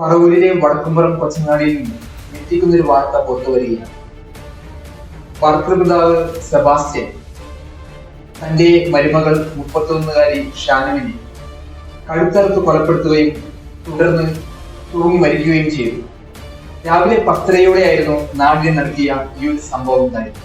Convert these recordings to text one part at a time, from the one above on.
പറവൂരിലെ വടക്കുംപുറം കൊച്ചങ്ങാടിയിൽ നിന്ന് ഞെട്ടിക്കുന്ന ഒരു വാർത്ത പുറത്തു വരികയാണ്. ഭർത്തൃപിതാവ് സെബാസ്റ്റ്യൻ തന്റെ മരുമകൾ മുപ്പത്തൊന്നുകാരി ഷാനുവിനെ കഴുത്തറുത്ത് കൊലപ്പെടുത്തുകയും തുടർന്ന് തൂങ്ങി മരിക്കുകയും ചെയ്തു. രാവിലെ പത്തരയോടെയായിരുന്നു നാടിനെ നടത്തിയ ഈ ഒരു സംഭവം ഉണ്ടായത്.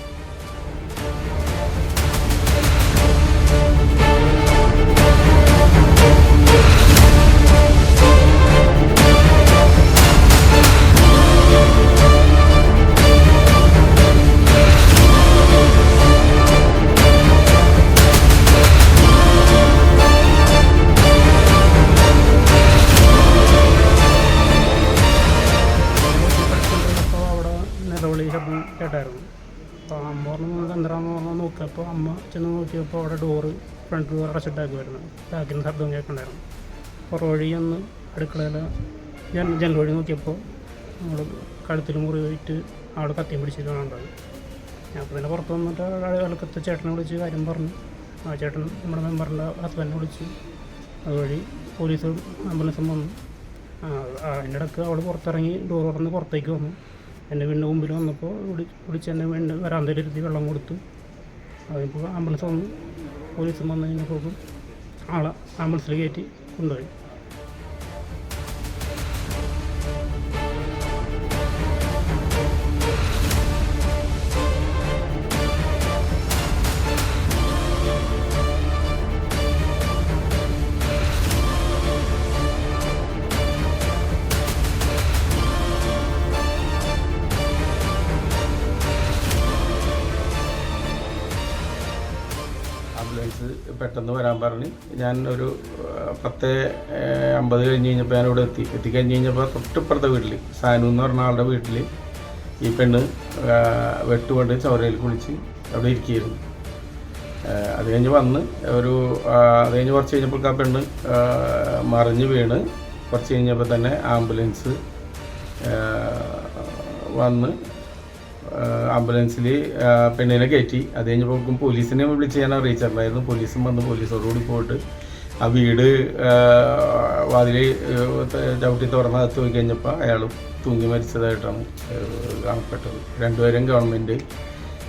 കേട്ടായിരുന്നു. അപ്പോൾ അമ്മ പറഞ്ഞു എന്താണെന്ന് പറഞ്ഞാൽ നോക്കിയപ്പോൾ അമ്മ ചെന്ന് നോക്കിയപ്പോൾ അവിടെ ഡോറ് ഫ്രണ്ട് ഡോർ അടച്ചിട്ടാക്കുമായിരുന്നു ബാക്കിൽ നിന്ന് ശബ്ദം കേൾക്കണ്ടായിരുന്നു. പുറവഴി ഒന്ന് അടുക്കളയിൽ ഞാൻ ജനൽ വഴി നോക്കിയപ്പോൾ നമ്മൾ കഴുത്തിൽ മുറി പോയിട്ട് ആൾ കത്തിയും പിടിച്ചിട്ട് കാണേണ്ടത് ഞാൻ അപ്പോൾ തന്നെ പുറത്ത് വന്നിട്ട് അലക്കത്തെ ചേട്ടനെ വിളിച്ച് കാര്യം പറഞ്ഞു. ആ ചേട്ടൻ നമ്മുടെ മെമ്പറിന്റെ ഹസ്ബൻഡിനെ വിളിച്ച് അതുവഴി പോലീസും ആംബുലൻസും വന്നു. അതിന്റെ ഇടയ്ക്ക് അവൾ പുറത്തിറങ്ങി ഡോർ തുറന്ന് പുറത്തേക്ക് വന്നു. എന്റെ വീടിന്റെ മുമ്പിൽ വന്നപ്പോൾ വിളി വിളിച്ച് എന്നെ വീണ്ടും വരാന്തയിലിരുത്തി വെള്ളം കൊടുത്തു. അതിപ്പോൾ ആംബുലൻസ് വന്നു പോലീസും വന്നു കഴിഞ്ഞപ്പോഴേക്കും ആളെ ആംബുലൻസിൽ കയറ്റി കൊണ്ടുപോയി. ആംബുലൻസ് പെട്ടെന്ന് വരാൻ പറഞ്ഞ് ഞാൻ ഒരു പത്ത് അമ്പത് കഴിഞ്ഞ് കഴിഞ്ഞപ്പോൾ ഞാൻ ഇവിടെ എത്തി. എത്തിക്കഴിഞ്ഞ് കഴിഞ്ഞപ്പോൾ തൊട്ടിപ്പുറത്തെ വീട്ടിൽ സാനു എന്ന് പറഞ്ഞ ആളുടെ വീട്ടിൽ ഈ പെണ്ണ് വെട്ടുകൊണ്ട് ചോരയിൽ കുളിച്ച് അവിടെ ഇരിക്കുകയായിരുന്നു. അത് കഴിഞ്ഞ് വന്ന് ഒരു അത് കഴിഞ്ഞ് കുറച്ച് കഴിഞ്ഞപ്പോൾ ആ പെണ്ണ് മറിഞ്ഞ് വീണ്. കുറച്ച് കഴിഞ്ഞപ്പോൾ തന്നെ ആംബുലൻസ് വന്ന് ആംബുലൻസിൽ പെണ്ണിനെ കയറ്റി. അത് കഴിഞ്ഞപ്പോൾ പോലീസിനെ വിളിച്ച് ഞാൻ അറിയിച്ചിട്ടുണ്ടായിരുന്നു പോലീസും വന്ന് പോലീസോടുകൂടി പോയിട്ട് ആ വീട് വാതിൽ ചവിട്ടി തുറന്ന് അകത്ത് പോയി കഴിഞ്ഞപ്പോൾ അയാൾ തൂങ്ങി മരിച്ചതായിട്ടാണ് കാണപ്പെട്ടത്. രണ്ടുപേരും ഗവൺമെന്റ്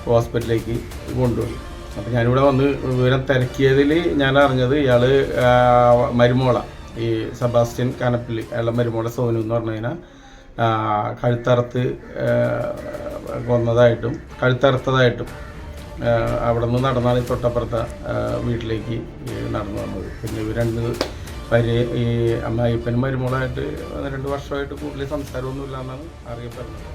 ഹോസ്പിറ്റലിലേക്ക് കൊണ്ടുപോയി. അപ്പോൾ ഞാനിവിടെ വന്ന് വിവരം തിരക്കിയതിൽ ഞാൻ അറിഞ്ഞത് ഇയാൾ മരുമോള ഈ സെബാസ്റ്റ്യൻ കാനപ്പിള്ളി അയാളുടെ മരുമോള സോനു എന്ന് പറഞ്ഞു കഴിഞ്ഞാൽ കഴുത്തറുത്ത് കൊന്നതായിട്ടും കഴുത്തറുത്തതായിട്ടും അവിടെ നിന്ന് നടന്നാണ് ഈ തൊട്ടപ്പുറത്തെ വീട്ടിലേക്ക് നടന്നു വന്നത്. പിന്നെ ഇവർ രണ്ട് പരി ഈ അമ്മായിപ്പനും മരുമോളായിട്ട് രണ്ട് വർഷമായിട്ട് കൂടുതൽ സംസാരമൊന്നുമില്ല എന്നാണ് അറിയപ്പെടുന്നത്.